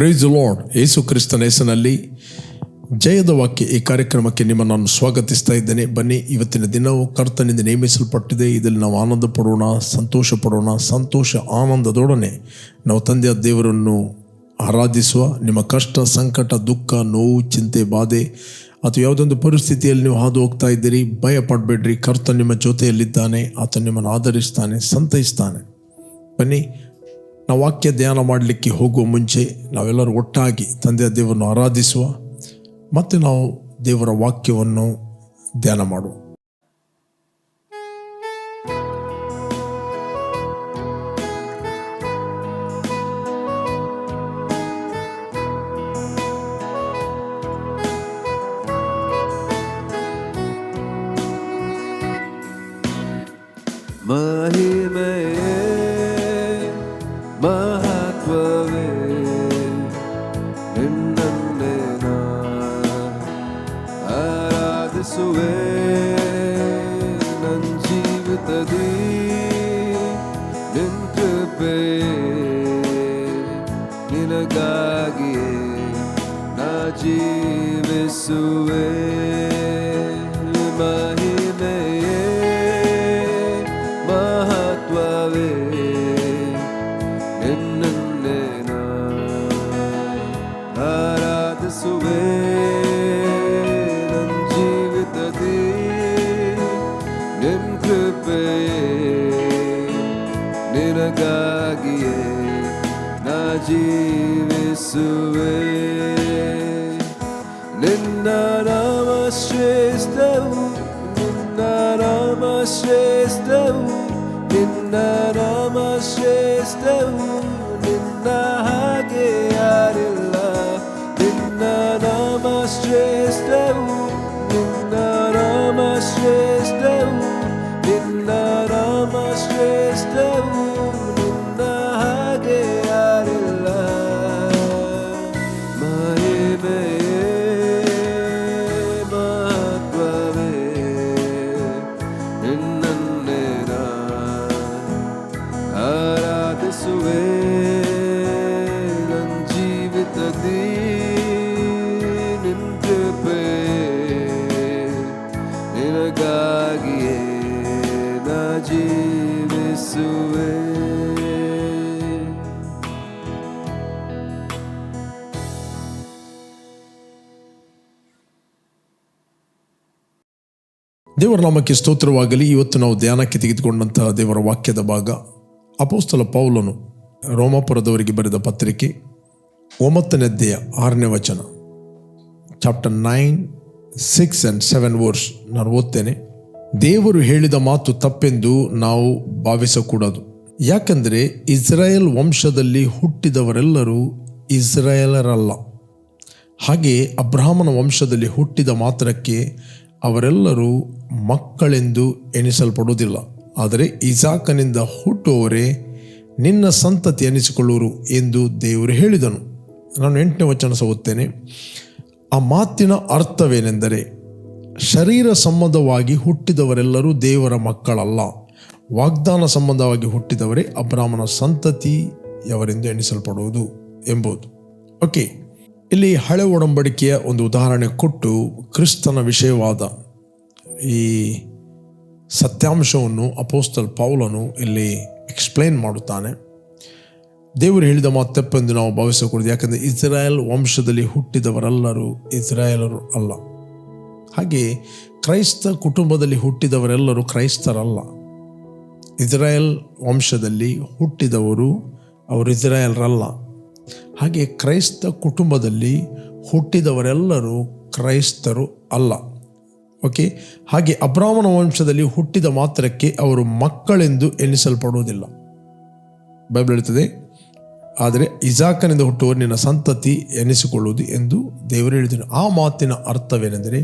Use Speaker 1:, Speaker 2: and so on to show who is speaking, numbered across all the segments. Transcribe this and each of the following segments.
Speaker 1: Price lord ಯೇಸು ಕ್ರಿಸ್ತನ ಹೆಸರಿನಲ್ಲಿ ಜಯದ ವಾಕ್ಯ ಈ ಕಾರ್ಯಕ್ರಮಕ್ಕೆ ನಿಮ್ಮ ನಾನು ಸ್ವಾಗತಿಸ್ತಾ ಇದ್ದೇನೆ. ಬನ್ನಿ, ಇವತ್ತಿನ ದಿನವು ಕರ್ತನಿಂದ ನೇಮಿಸಲ್ಪಟ್ಟಿದೆ. ಇದರಲ್ಲಿ ನಾವು ಆನಂದ ಪಡೋಣ, ಸಂತೋಷ ಪಡೋಣ, ಸಂತೋಷ, ಆನಂದದೊಡನೆ ನಾವು ತಂದೆಯ ದೇವರನ್ನು ಆರಾಧಿಸುವ ನಿಮ್ಮ ಕಷ್ಟ, ಸಂಕಟ, ದುಃಖ, ನೋವು, ಚಿಂತೆ, ಬಾಧೆ ಅಥವಾ ಯಾವುದೊಂದು ಪರಿಸ್ಥಿತಿಯಲ್ಲಿ ನೀವು ಹಾದು ಹೋಗ್ತಾ ಇದ್ದೀರಿ, ಭಯ ಪಡಬೇಡ್ರಿ. ಕರ್ತ ನಿಮ್ಮ ಜೊತೆಯಲ್ಲಿದ್ದಾನೆ ಆತ ನಿಮ್ಮನ್ನು ಆಧರಿಸ್ತಾನೆ ಸಂತೈಸ್ತಾನೆ. ಬನ್ನಿ ನಾವು ವಾಕ್ಯ ಧ್ಯಾನ ಮಾಡಲಿಕ್ಕೆ ಹೋಗುವ ಮುಂಚೆ ನಾವೆಲ್ಲರೂ ಒಟ್ಟಾಗಿ ತಂದೆಯ ದೇವರನ್ನು ಆರಾಧಿಸುವ ಮತ್ತು ನಾವು ದೇವರ ವಾಕ್ಯವನ್ನು ಧ್ಯಾನ ಮಾಡುವ. ದೇವರ ನಾಮಕ್ಕೆ ಸ್ತೋತ್ರವಾಗಲಿ. ಇವತ್ತು ನಾವು ಧ್ಯಾನಕ್ಕೆ ತೆಗೆದುಕೊಂಡಂತಹ ದೇವರ ವಾಕ್ಯದ ಭಾಗ ಅಪೋಸ್ತಲ ಪೌಲನು ರೋಮಾಪುರದವರಿಗೆ ಬರೆದ ಪತ್ರಿಕೆ ಒಂಬತ್ತನೆದ್ದೆಯ ಆರನೇ ವಚನ. Chapter nine, six and seven verse ನಾನು ಓದ್ತೇನೆ. ದೇವರು ಹೇಳಿದ ಮಾತು ತಪ್ಪೆಂದು ನಾವು ಭಾವಿಸಕೂಡದು. ಯಾಕಂದರೆ ಇಸ್ರಾಯೇಲ್ ವಂಶದಲ್ಲಿ ಹುಟ್ಟಿದವರೆಲ್ಲರೂ ಇಸ್ರಾಯೇಲರಲ್ಲ. ಹಾಗೆ ಅಬ್ರಾಹ್ಮನ ವಂಶದಲ್ಲಿ ಹುಟ್ಟಿದ ಮಾತ್ರಕ್ಕೆ ಅವರೆಲ್ಲರೂ ಮಕ್ಕಳೆಂದು ಎಣಿಸಲ್ಪಡುವುದಿಲ್ಲ. ಆದರೆ ಇಸಾಕನಿಂದ ಹುಟ್ಟುವವರೇ ನಿನ್ನ ಸಂತತಿ ಎನಿಸಿಕೊಳ್ಳುವರು ಎಂದು ದೇವರು ಹೇಳಿದನು. ನಾನು ಎಂಟನೇ ವಚನ ಸೋತೇನೆ ಆ ಮಾತಿನ ಅರ್ಥವೇನೆಂದರೆ ಶರೀರ ಸಂಬಂಧವಾಗಿ ಹುಟ್ಟಿದವರೆಲ್ಲರೂ ದೇವರ ಮಕ್ಕಳಲ್ಲ. ವಾಗ್ದಾನ ಸಂಬಂಧವಾಗಿ ಹುಟ್ಟಿದವರೇ ಅಬ್ರಾಹ್ಮನ ಸಂತತಿಯವರೆಂದು ಎಣಿಸಲ್ಪಡುವುದು ಎಂಬುದು. ಓಕೆ. ಇಲ್ಲಿ ಹಳೆ ಒಡಂಬಡಿಕೆಯ ಒಂದು ಉದಾಹರಣೆ ಕೊಟ್ಟು ಕ್ರಿಸ್ತನ ವಿಷಯವಾದ ಈ ಸತ್ಯಾಂಶವನ್ನು ಅಪೋಸ್ತಲ್ ಪೌಲನು ಇಲ್ಲಿ ಎಕ್ಸ್ಪ್ಲೈನ್ ಮಾಡುತ್ತಾನೆ. ದೇವರು ಹೇಳಿದ ಮಾತಪ್ಪೆಂದು ತಪ್ಪೆಂದು ನಾವು ಭಾವಿಸಕೂಡದು. ಯಾಕಂದರೆ ಇಸ್ರಾಯೇಲ್ ವಂಶದಲ್ಲಿ ಹುಟ್ಟಿದವರೆಲ್ಲರೂ ಇಸ್ರಾಯೇಲರು ಅಲ್ಲ. ಹಾಗೆ ಕ್ರೈಸ್ತ ಕುಟುಂಬದಲ್ಲಿ ಹುಟ್ಟಿದವರೆಲ್ಲರೂ ಕ್ರೈಸ್ತರಲ್ಲ. ಇಸ್ರಾಯೇಲ್ ವಂಶದಲ್ಲಿ ಹುಟ್ಟಿದವರು ಅವರು ಇಸ್ರಾಯೇಲ್ರಲ್ಲ. ಹಾಗೆ ಕ್ರೈಸ್ತ ಕುಟುಂಬದಲ್ಲಿ ಹುಟ್ಟಿದವರೆಲ್ಲರೂ ಕ್ರೈಸ್ತರು ಅಲ್ಲ. ಓಕೆ? ಹಾಗೆ ಅಬ್ರಾಹ್ಮಣ ವಂಶದಲ್ಲಿ ಹುಟ್ಟಿದ ಮಾತ್ರಕ್ಕೆ ಅವರು ಮಕ್ಕಳೆಂದು ಎನಿಸಲ್ಪಡುವುದಿಲ್ಲ ಬೈಬಲ್ ಹೇಳ್ತದೆ, ಆದರೆ ಇಜಾಕನಿಂದ ಹುಟ್ಟುವ ನಿನ್ನ ಸಂತತಿ ಎನಿಸಿಕೊಳ್ಳುವುದು ಎಂದು ದೇವರು ಹೇಳಿದನು. ಆ ಮಾತಿನ ಅರ್ಥವೇನೆಂದರೆ,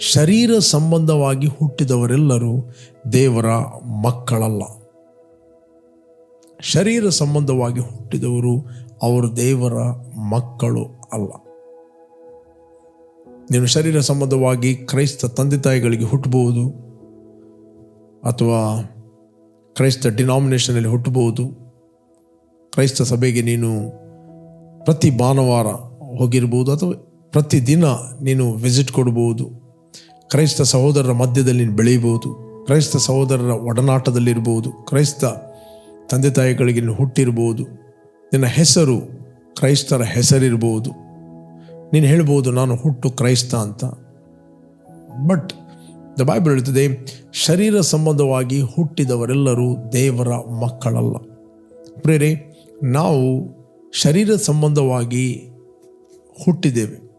Speaker 1: ಶರೀರ ಸಂಬಂಧವಾಗಿ ಹುಟ್ಟಿದವರೆಲ್ಲರೂ ದೇವರ ಮಕ್ಕಳಲ್ಲ. ಶರೀರ ಸಂಬಂಧವಾಗಿ ಹುಟ್ಟಿದವರು ಅವರು ದೇವರ ಮಕ್ಕಳು ಅಲ್ಲ. ನೀನು ಶರೀರ ಸಂಬಂಧವಾಗಿ ಕ್ರೈಸ್ತ ತಂದೆ ತಾಯಿಗಳಿಗೆ ಹುಟ್ಟಬಹುದು ಅಥವಾ ಕ್ರೈಸ್ತ ಡಿನಾಮಿನೇಷನಲ್ಲಿ ಹುಟ್ಟಬಹುದು. ಕ್ರೈಸ್ತ ಸಭೆಗೆ ನೀನು ಪ್ರತಿ ಭಾನುವಾರ ಹೋಗಿರ್ಬೋದು ಅಥವಾ ಪ್ರತಿದಿನ ನೀನು ವಿಸಿಟ್ ಕೊಡ್ಬೋದು. ಕ್ರೈಸ್ತ ಸಹೋದರರ ಮಧ್ಯದಲ್ಲಿ ನೀನು ಬೆಳೆಯಬಹುದು. ಕ್ರೈಸ್ತ ಸಹೋದರರ ಒಡನಾಟದಲ್ಲಿರ್ಬೋದು. ಕ್ರೈಸ್ತ ತಂದೆ ತಾಯಿಗಳಿಗೆ ನೀನು ಹುಟ್ಟಿರ್ಬೋದು. ನಿನ್ನ ಹೆಸರು ಕ್ರೈಸ್ತರ ಹೆಸರಿರ್ಬೋದು. ನೀನು ಹೇಳ್ಬೋದು ನಾನು ಹುಟ್ಟು ಕ್ರೈಸ್ತ ಅಂತ. ಬಟ್ ದ ಬೈಬಲ್ ಹೇಳ್ತದೆ, ಶರೀರ ಸಂಬಂಧವಾಗಿ ಹುಟ್ಟಿದವರೆಲ್ಲರೂ ದೇವರ ಮಕ್ಕಳಲ್ಲ. ಪ್ರೇರೆ ನಾವು ಶರೀರ ಸಂಬಂಧವಾಗಿ ಹುಟ್ಟಿದ್ದೇವೆ.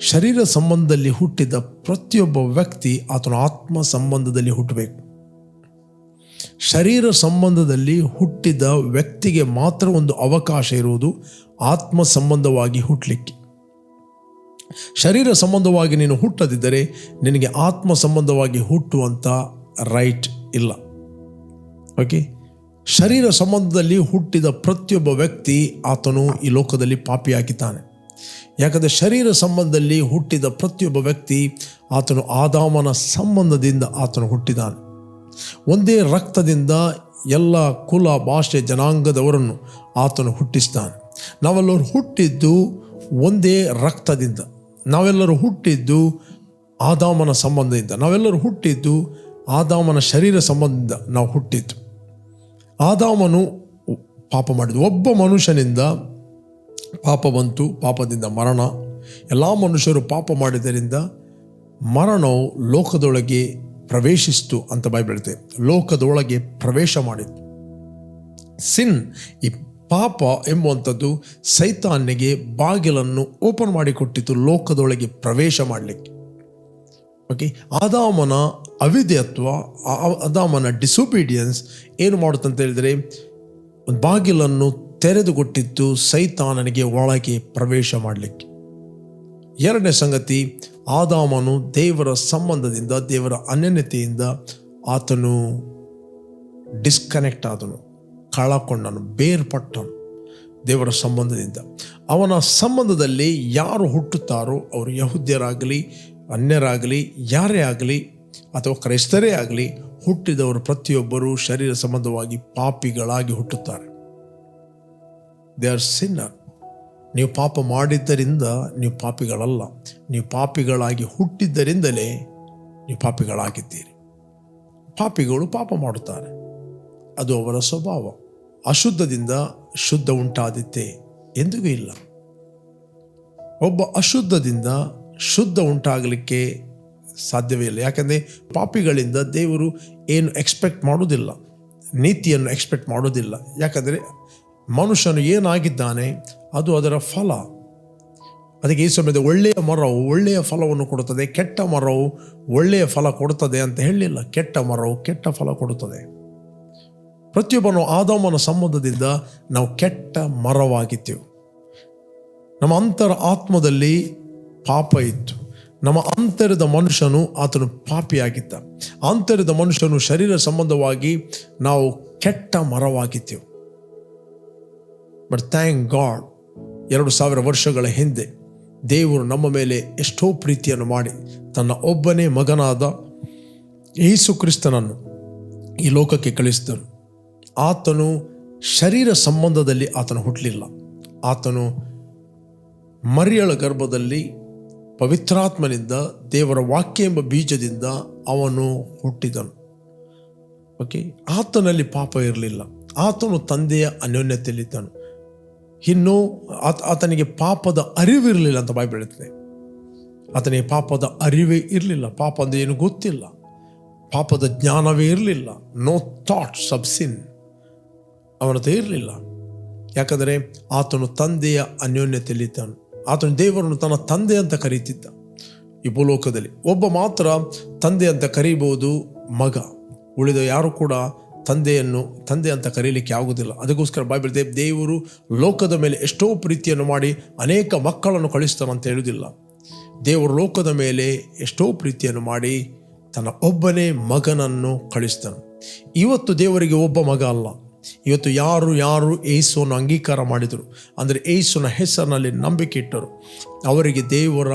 Speaker 1: ಶರೀರ ಸಂಬಂಧದಲ್ಲಿ ಹುಟ್ಟಿದ ಪ್ರತಿಯೊಬ್ಬ ವ್ಯಕ್ತಿ ಆತನ ಆತ್ಮ ಸಂಬಂಧದಲ್ಲಿ ಹುಟ್ಟಬೇಕು. ಶರೀರ ಸಂಬಂಧದಲ್ಲಿ ಹುಟ್ಟಿದ ವ್ಯಕ್ತಿಗೆ ಮಾತ್ರ ಒಂದು ಅವಕಾಶ ಇರುವುದು ಆತ್ಮ ಸಂಬಂಧವಾಗಿ ಹುಟ್ಟಲಿಕ್ಕೆ ಶರೀರ ಸಂಬಂಧವಾಗಿ ನೀನು ಹುಟ್ಟದಿದ್ದರೆ ನಿನಗೆ ಆತ್ಮ ಸಂಬಂಧವಾಗಿ ಹುಟ್ಟುವಂಥ ರೈಟ್ ಇಲ್ಲ. ಓಕೆ? ಶರೀರ ಸಂಬಂಧದಲ್ಲಿ ಹುಟ್ಟಿದ ಪ್ರತಿಯೊಬ್ಬ ವ್ಯಕ್ತಿ ಆತನು ಈ ಲೋಕದಲ್ಲಿ ಪಾಪಿಯಾಗಿದ್ದಾನೆ. ಯಾಕಂದರೆ ಶರೀರ ಸಂಬಂಧದಲ್ಲಿ ಹುಟ್ಟಿದ ಪ್ರತಿಯೊಬ್ಬ ವ್ಯಕ್ತಿ ಆತನು ಆದಾಮನ ಸಂಬಂಧದಿಂದ ಆತನು ಹುಟ್ಟಿದ್ದಾನೆ. ಒಂದೇ ರಕ್ತದಿಂದ ಎಲ್ಲ ಕುಲ, ಭಾಷೆ, ಜನಾಂಗದವರನ್ನು ಆತನು ಹುಟ್ಟಿಸ್ತಾನೆ. ನಾವೆಲ್ಲರೂ ಹುಟ್ಟಿದ್ದು ಒಂದೇ ರಕ್ತದಿಂದ. ನಾವೆಲ್ಲರೂ ಹುಟ್ಟಿದ್ದು ಆದಾಮನ ಸಂಬಂಧದಿಂದ. ನಾವೆಲ್ಲರೂ ಹುಟ್ಟಿದ್ದು ಆದಾಮನ ಶರೀರ ಸಂಬಂಧದಿಂದ ನಾವು ಹುಟ್ಟಿದ್ದು. ಆದಾಮನು ಪಾಪ ಮಾಡಿದ್ದು. ಒಬ್ಬ ಮನುಷ್ಯನಿಂದ ಪಾಪ ಬಂತು, ಪಾಪದಿಂದ ಮರಣ. ಎಲ್ಲ ಮನುಷ್ಯರು ಪಾಪ ಮಾಡಿದ್ದರಿಂದ ಮರಣವು ಲೋಕದೊಳಗೆ ಪ್ರವೇಶಿಸ್ತು ಅಂತ ಬೈಬಲ್ ಲೋಕದೊಳಗೆ ಪ್ರವೇಶ ಮಾಡಿತ್ತು ಸಿನ್ ಈ ಪಾಪ ಎಂಬುವಂಥದ್ದು ಸೈತಾನ್ಯಗೆ ಬಾಗಿಲನ್ನು ಓಪನ್ ಮಾಡಿಕೊಟ್ಟಿತು ಲೋಕದೊಳಗೆ ಪ್ರವೇಶ ಮಾಡಲಿಕ್ಕೆ. ಓಕೆ ಆದಾಮನ ಅವಿದ್ಯತ್ವ ಅದಾಮನ ಡಿಸೊಬೀಡಿಯನ್ಸ್ ಏನು ಮಾಡುತ್ತಂತ ಹೇಳಿದರೆ, ಒಂದು ಬಾಗಿಲನ್ನು ತೆರೆದುಕೊಟ್ಟಿತ್ತು ಸೈತಾನನಿಗೆ ಒಳಗೆ ಪ್ರವೇಶ ಮಾಡಲಿಕ್ಕೆ. ಎರಡನೇ ಸಂಗತಿ, ಆದಾಮನು ದೇವರ ಸಂಬಂಧದಿಂದ, ದೇವರ ಅನನ್ಯತೆಯಿಂದ ಆತನು ಡಿಸ್ಕನೆಕ್ಟ್ ಆದನು, ಕಳಕೊಂಡನು, ಬೇರ್ಪಟ್ಟನು ದೇವರ ಸಂಬಂಧದಿಂದ. ಅವನ ಸಂಬಂಧದಲ್ಲಿ ಯಾರು ಹುಟ್ಟುತ್ತಾರೋ, ಅವರು ಯಹುದ್ಯರಾಗಲಿ, ಅನ್ಯರಾಗಲಿ, ಯಾರೇ ಆಗಲಿ, ಅಥವಾ ಕ್ರೈಸ್ತರೇ ಆಗಲಿ, ಹುಟ್ಟಿದವರು ಪ್ರತಿಯೊಬ್ಬರೂ ಶರೀರ ಸಂಬಂಧವಾಗಿ ಪಾಪಿಗಳಾಗಿ ಹುಟ್ಟುತ್ತಾರೆ. ದೇ ಆರ್ ಸಿನ್ನರ್ ನೀವು ಪಾಪ ಮಾಡಿದ್ದರಿಂದ ನೀವು ಪಾಪಿಗಳಲ್ಲ. ನೀವು ಪಾಪಿಗಳಾಗಿ ಹುಟ್ಟಿದ್ದರಿಂದಲೇ ನೀವು ಪಾಪಿಗಳಾಗಿದ್ದೀರಿ. ಪಾಪಿಗಳು ಪಾಪ ಮಾಡುತ್ತಾರೆ. ಅದು ಅವರ ಸ್ವಭಾವ. ಅಶುದ್ಧದಿಂದ ಶುದ್ಧ ಉಂಟಾದಿತ್ತೆ ಎಂದಿಗೂ ಇಲ್ಲ. ಒಬ್ಬ ಅಶುದ್ಧದಿಂದ ಶುದ್ಧ ಉಂಟಾಗಲಿಕ್ಕೆ ಸಾಧ್ಯವೇ ಇಲ್ಲ. ಯಾಕಂದರೆ ಪಾಪಿಗಳಿಂದ ದೇವರು ಏನು ಎಕ್ಸ್ಪೆಕ್ಟ್ ಮಾಡೋದಿಲ್ಲ ನೀತಿಯನ್ನು ಎಕ್ಸ್ಪೆಕ್ಟ್ ಮಾಡೋದಿಲ್ಲ ಯಾಕಂದರೆ ಮನುಷ್ಯನು ಏನಾಗಿದ್ದಾನೆ? ಅದು ಅದರ ಫಲ. ಅದಕ್ಕೆ ಈ ಸಮಯದ ಒಳ್ಳೆಯ ಮರವು ಒಳ್ಳೆಯ ಫಲವನ್ನು ಕೊಡುತ್ತದೆ, ಕೆಟ್ಟ ಮರವು ಒಳ್ಳೆಯ ಫಲ ಕೊಡುತ್ತದೆ ಅಂತ ಹೇಳಲಿಲ್ಲ ಕೆಟ್ಟ ಮರವು ಕೆಟ್ಟ ಫಲ ಕೊಡುತ್ತದೆ. ಪ್ರತಿಯೊಬ್ಬನು ಆದಾಮನ ಸಂಬಂಧದಿಂದ ನಾವು ಕೆಟ್ಟ ಮರವಾಗಿದ್ದೆವು. ನಮ್ಮ ಅಂತರ ಆತ್ಮದಲ್ಲಿ ಪಾಪ ಇತ್ತು. ನಮ್ಮ ಅಂತರದ ಮನುಷ್ಯನು ಆತನು ಪಾಪಿಯಾಗಿದ್ದ. ಅಂತರದ ಮನುಷ್ಯನು ಶರೀರ ಸಂಬಂಧವಾಗಿ ನಾವು ಕೆಟ್ಟ ಮರವಾಗಿದ್ದೆವು. ಬಟ್ ಥ್ಯಾಂಕ್ ಗಾಡ್ ಎರಡು ಸಾವಿರ ವರ್ಷಗಳ ಹಿಂದೆ ದೇವರು ನಮ್ಮ ಮೇಲೆ ಎಷ್ಟೋ ಪ್ರೀತಿಯನ್ನು ಮಾಡಿ ತನ್ನ ಒಬ್ಬನೇ ಮಗನಾದ ಯೇಸು ಕ್ರಿಸ್ತನನ್ನು ಈ ಲೋಕಕ್ಕೆ ಕಳಿಸಿದನು. ಆತನು ಶರೀರ ಸಂಬಂಧದಲ್ಲಿ ಆತನು ಹುಟ್ಟಲಿಲ್ಲ ಆತನು ಮರಿಯಳ ಗರ್ಭದಲ್ಲಿ ಪವಿತ್ರಾತ್ಮನಿಂದ ದೇವರ ವಾಕ್ಯ ಎಂಬ ಬೀಜದಿಂದ ಅವನು ಹುಟ್ಟಿದನು. ಓಕೆ ಆತನಲ್ಲಿ ಪಾಪ ಇರಲಿಲ್ಲ. ಆತನು ತಂದೆಯ ಅನ್ಯೋನ್ಯತೆಯಲ್ಲಿದ್ದನು. ಇನ್ನು ಆತ, ಆತನಿಗೆ ಪಾಪದ ಅರಿವಿರಲಿಲ್ಲ ಅಂತ ಬಾಯಿ ಬೆಳೀತದೆ ಆತನಿಗೆ ಪಾಪದ ಅರಿವೇ ಇರಲಿಲ್ಲ. ಪಾಪ ಅಂದರೆ ಏನು ಗೊತ್ತಿಲ್ಲ. ಪಾಪದ ಜ್ಞಾನವೇ ಇರಲಿಲ್ಲ. ನೋ ಥಾಟ್ಸ್ ಆಫ್ ಸಿನ್ ಅವನತೆ ಇರಲಿಲ್ಲ. ಯಾಕಂದರೆ ಆತನು ತಂದೆಯ ಅನ್ಯೋನ್ಯತೆಯಲ್ಲಿದ್ದನು ಆತನು ದೇವರನ್ನು ತನ್ನ ತಂದೆ ಅಂತ ಕರೀತಿದ್ದ. ಈ ಭೂಲೋಕದಲ್ಲಿ ಒಬ್ಬ ಮಾತ್ರ ತಂದೆ ಅಂತ ಕರೀಬಹುದು ಮಗ. ಉಳಿದ ಯಾರು ಕೂಡ ತಂದೆಯನ್ನು, ತಂದೆ ಅಂತ ಕರೀಲಿಕ್ಕೆ ಆಗುವುದಿಲ್ಲ. ಅದಕ್ಕೋಸ್ಕರ ಬೈಬಲ್ ದೇವ್ ದೇವರು ಲೋಕದ ಮೇಲೆ ಎಷ್ಟೋ ಪ್ರೀತಿಯನ್ನು ಮಾಡಿ ಅನೇಕ ಮಕ್ಕಳನ್ನು ಕಳಿಸ್ತಾನಂತ ಹೇಳುವುದಿಲ್ಲ. ದೇವರು ಲೋಕದ ಮೇಲೆ ಎಷ್ಟೋ ಪ್ರೀತಿಯನ್ನು ಮಾಡಿ ತನ್ನ ಒಬ್ಬನೇ ಮಗನನ್ನು ಕಳಿಸ್ತಾನೆ. ಇವತ್ತು ದೇವರಿಗೆ ಒಬ್ಬ ಮಗ ಅಲ್ಲ. ಇವತ್ತು ಯಾರು ಯಾರು ಏಸುವನ್ನು ಅಂಗೀಕಾರ ಮಾಡಿದರು. ಅಂದರೆ ಏಸುನ ಹೆಸರಿನಲ್ಲಿ ನಂಬಿಕೆ ಇಟ್ಟರು. ಅವರಿಗೆ ದೇವರ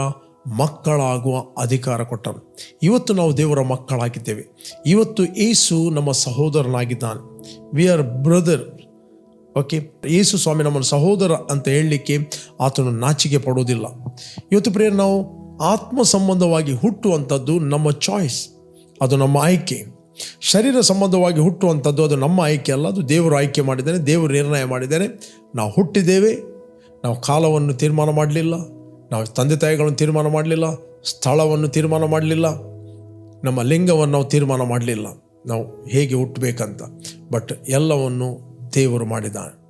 Speaker 1: ಮಕ್ಕಳಾಗುವ ಅಧಿಕಾರ ಕೊಟ್ಟರು ಇವತ್ತು ನಾವು ದೇವರ ಮಕ್ಕಳಾಗಿದ್ದೇವೆ. ಇವತ್ತು ಏಸು ನಮ್ಮ ಸಹೋದರನಾಗಿದ್ದಾನೆ. We are brother okay Yesu Swami ನಮ್ಮನ್ನು ಸಹೋದರ ಅಂತ ಹೇಳಲಿಕ್ಕೆ ಆತನು ನಾಚಿಕೆ ಪಡುವುದಿಲ್ಲ. ಇವತ್ತು ಪ್ರಿಯರ್, ನಾವು ಆತ್ಮ ಸಂಬಂಧವಾಗಿ ಹುಟ್ಟುವಂಥದ್ದು ನಮ್ಮ ಚಾಯ್ಸ್ ಅದು ನಮ್ಮ ಆಯ್ಕೆ. ಶರೀರ ಸಂಬಂಧವಾಗಿ ಹುಟ್ಟುವಂಥದ್ದು ಅದು ನಮ್ಮ ಆಯ್ಕೆ ಅಲ್ಲ. ಅದು ದೇವರು ಆಯ್ಕೆ ಮಾಡಿದ್ದಾನೆ ದೇವರು ನಿರ್ಣಯ ಮಾಡಿದ್ದಾನೆ ನಾವು ಹುಟ್ಟಿದ್ದೇವೆ. ನಾವು ಕಾಲವನ್ನು ತೀರ್ಮಾನ ಮಾಡಲಿಲ್ಲ. ನಾವು ತಂದೆ ತಾಯಿಗಳನ್ನು ತೀರ್ಮಾನ ಮಾಡಲಿಲ್ಲ, ಸ್ಥಳವನ್ನು ತೀರ್ಮಾನ ಮಾಡಲಿಲ್ಲ, ನಮ್ಮ ಲಿಂಗವನ್ನು ನಾವು ತೀರ್ಮಾನ ಮಾಡಲಿಲ್ಲ. ನಾವು ಹೇಗೆ ಹುಟ್ಟಬೇಕಂತ. ಬಟ್ ಎಲ್ಲವನ್ನು ದೇವರು ಮಾಡಿದ್ದಾನೆ.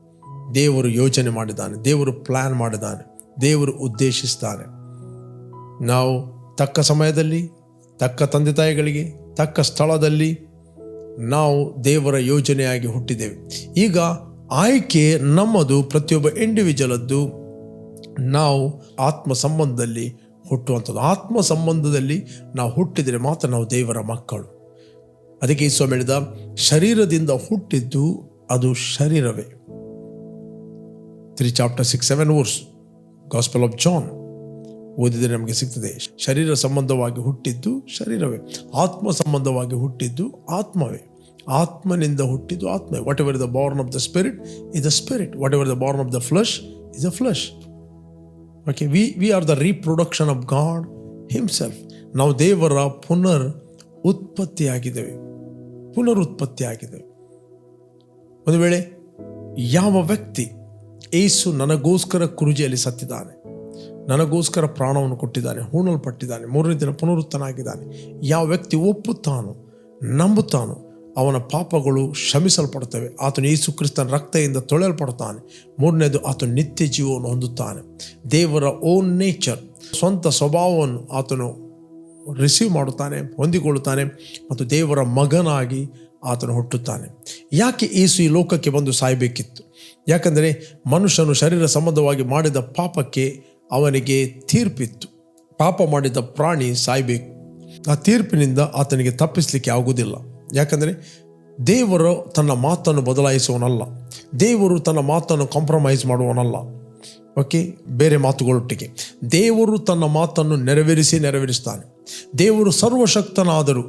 Speaker 1: ದೇವರು ಯೋಚನೆ ಮಾಡಿದ್ದಾನೆ. ದೇವರು ಪ್ಲ್ಯಾನ್ ಮಾಡಿದ್ದಾನೆ. ದೇವರು ಉದ್ದೇಶಿಸ್ತಾನೆ. ನಾವು ತಕ್ಕ ಸಮಯದಲ್ಲಿ, ತಕ್ಕ ತಂದೆ ತಾಯಿಗಳಿಗೆ, ತಕ್ಕ ಸ್ಥಳದಲ್ಲಿ ನಾವು ದೇವರ ಯೋಜನೆಯಾಗಿ ಹುಟ್ಟಿದ್ದೇವೆ. ಈಗ ಆಯ್ಕೆ ನಮ್ಮದು, ಪ್ರತಿಯೊಬ್ಬ ಇಂಡಿವಿಜುವಲದ್ದು ನಾವು ಆತ್ಮ ಸಂಬಂಧದಲ್ಲಿ ಹುಟ್ಟುವಂಥದ್ದು. ಆತ್ಮ ಸಂಬಂಧದಲ್ಲಿ ನಾವು ಹುಟ್ಟಿದರೆ ಮಾತ್ರ ನಾವು ದೇವರ ಮಕ್ಕಳು. ಅದಕ್ಕೆ ಈ ಸ್ವಾಮಿ ಹೇಳಿದ, ಶರೀರದಿಂದ ಹುಟ್ಟಿದ್ದು ಅದು ಶರೀರವೇ. Three chapter six seven verse gospel of John ಓದಿದರೆ ನಮಗೆ ಸಿಗ್ತದೆ, ಶರೀರ ಸಂಬಂಧವಾಗಿ ಹುಟ್ಟಿದ್ದು ಶರೀರವೇ. ಆತ್ಮ ಸಂಬಂಧವಾಗಿ ಹುಟ್ಟಿದ್ದು ಆತ್ಮವೇ. ಆತ್ಮನಿಂದ ಹುಟ್ಟಿದ್ದು ಆತ್ಮವೇ. Whatever the born of the spirit is the spirit whatever the born of the flesh is a flesh okay we we are the reproduction of God himself ನಾವು ದೇವರ ಪುನರ್ ಉತ್ಪತ್ತಿಯಾಗಿದ್ದೇವೆ. ಪುನರುತ್ಪತ್ತಿ ಆಗಿದ್ದೇವೆ ಒಂದು ವೇಳೆ ಯಾವ ವ್ಯಕ್ತಿ ಏಸು ನನಗೋಸ್ಕರ ಕುರುಜಿಯಲ್ಲಿ ಸತ್ತಿದ್ದಾನೆ, ನನಗೋಸ್ಕರ ಪ್ರಾಣವನ್ನು ಕೊಟ್ಟಿದ್ದಾನೆ, ಹೂಣಲ್ಪಟ್ಟಿದ್ದಾನೆ, ಮೂರನೇ ದಿನ ಪುನರುತ್ತನಾಗಿದ್ದಾನೆ ಯಾವ ವ್ಯಕ್ತಿ ಒಪ್ಪುತ್ತಾನೋ, ನಂಬುತ್ತಾನೋ ಅವನ ಪಾಪಗಳು ಕ್ಷಮಿಸಲ್ಪಡ್ತವೆ ಆತನು ಯೇಸು ಕ್ರಿಸ್ತನ ರಕ್ತದಿಂದ ತೊಳೆಯಲ್ಪಡ್ತಾನೆ ಮೂರನೇದು, ಆತನು ನಿತ್ಯ ಜೀವವನ್ನು ಹೊಂದುತ್ತಾನೆ. ದೇವರ ಓನ್ ನೇಚರ್ ಸ್ವಂತ ಸ್ವಭಾವವನ್ನು ಆತನು ರಿಸೀವ್ ಮಾಡುತ್ತಾನೆ, ಹೊಂದಿಕೊಳ್ಳುತ್ತಾನೆ ಮತ್ತು ದೇವರ ಮಗನಾಗಿ ಆತನು ಹುಟ್ಟುತ್ತಾನೆ. ಯಾಕೆ ಏಸು ಈ ಲೋಕಕ್ಕೆ ಬಂದು ಸಾಯಬೇಕಿತ್ತು? ಯಾಕಂದರೆ ಮನುಷ್ಯನು ಶರೀರ ಸಂಬಂಧವಾಗಿ ಮಾಡಿದ ಪಾಪಕ್ಕೆ ಅವನಿಗೆ ತೀರ್ಪಿತ್ತು. ಪಾಪ ಮಾಡಿದ ಪ್ರಾಣಿ ಸಾಯಬೇಕು. ಆ ತೀರ್ಪಿನಿಂದ ಆತನಿಗೆ ತಪ್ಪಿಸಲಿಕ್ಕೆ ಆಗುವುದಿಲ್ಲ. ಯಾಕಂದರೆ ದೇವರು ತನ್ನ ಮಾತನ್ನು ಬದಲಾಯಿಸುವನಲ್ಲ. ದೇವರು ತನ್ನ ಮಾತನ್ನು ಕಾಂಪ್ರಮೈಸ್ ಮಾಡುವನಲ್ಲ. ಓಕೆ ಬೇರೆ ಮಾತುಗಳೊಟ್ಟಿಗೆ. ದೇವರು ತನ್ನ ಮಾತನ್ನು ನೆರವೇರಿಸಿ ನೆರವೇರಿಸ್ತಾನೆ. ದೇವರು ಸರ್ವಶಕ್ತನಾದರೂ.